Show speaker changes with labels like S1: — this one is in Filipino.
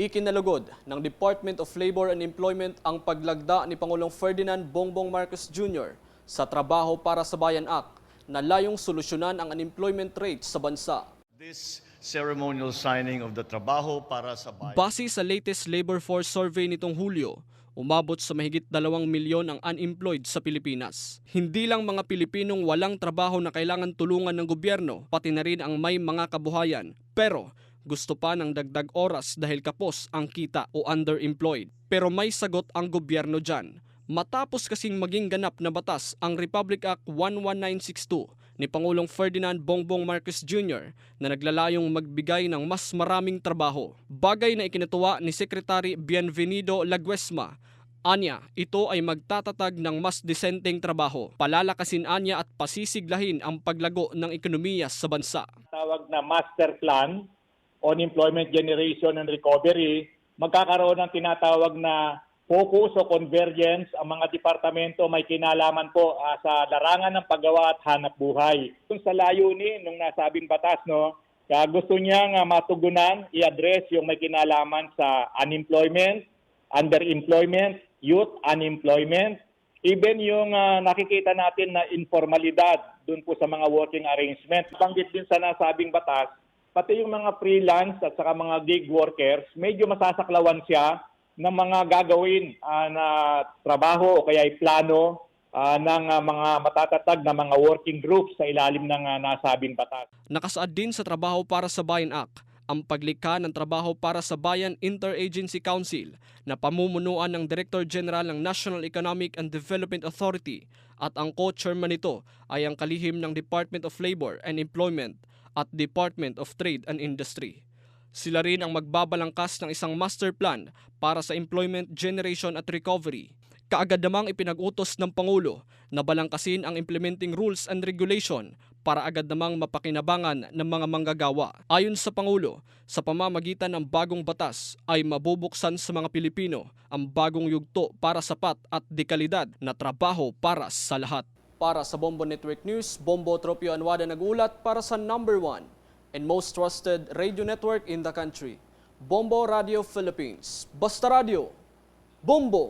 S1: Ikinalugod ng Department of Labor and Employment ang paglagda ni Pangulong Ferdinand Bongbong Marcos Jr. sa Trabaho para sa Bayan Act na layong solusyonan ang unemployment rate sa bansa.
S2: This ceremonial signing of the trabaho para sa bayan.
S1: Base sa latest labor force survey nitong Hulyo, umabot sa mahigit dalawang milyon ang unemployed sa Pilipinas. Hindi lang mga Pilipinong walang trabaho na kailangan tulungan ng gobyerno, pati na rin ang may mga kabuhayan. Pero gusto pa ng dagdag oras dahil kapos ang kita o underemployed. Pero may sagot ang gobyerno dyan. Matapos kasing maging ganap na batas ang Republic Act 11962 ni Pangulong Ferdinand Bongbong Marcos Jr. na naglalayong magbigay ng mas maraming trabaho. Bagay na ikinatuwa ni Secretary Bienvenido Laguesma. Anya, ito ay magtatatag ng mas disenteng trabaho. Palalakasin anya at pasisiglahin ang paglago ng ekonomiya sa bansa.
S3: tawag na master plan on employment generation and recovery, magkakaroon ng tinatawag na focus o convergence ang mga departamento may kinalaman po ah, sa larangan ng paggawa at hanap buhay. Kung sa layunin ng nasabing batas, no, kaya gusto niya nga matugunan, i-address yung may kinalaman sa unemployment, underemployment, youth unemployment, even yung ah, nakikita natin na informalidad dun po sa mga working arrangement. Banggit din sa nasabing batas, pati yung mga freelance at saka mga gig workers, medyo masasaklawan siya ng mga gagawin ah, na trabaho o kaya ay plano ah, ng ah, mga matatatag na mga working groups sa ilalim ng ah, nasabing batas.
S1: Nakasaad din sa Trabaho para sa Bayan Act ang paglikha ng Trabaho para sa Bayan Interagency Council na pamumunuan ng Director General ng National Economic and Development Authority at ang co-chairman nito ay ang kalihim ng Department of Labor and Employment at Department of Trade and Industry. Sila rin ang magbabalangkas ng isang master plan para sa employment generation at recovery. Kaagad namang ipinag-utos ng Pangulo na balangkasin ang implementing rules and regulation para agad namang mapakinabangan ng mga manggagawa. Ayon sa Pangulo, sa pamamagitan ng bagong batas ay mabubuksan sa mga Pilipino ang bagong yugto para sapat at dekalidad na trabaho para sa lahat. Para sa Bombo Network News, Bombo Tropio Anwada nagulat para sa number one and most trusted radio network in the country, Bombo Radio Philippines. Basta Radio, Bombo!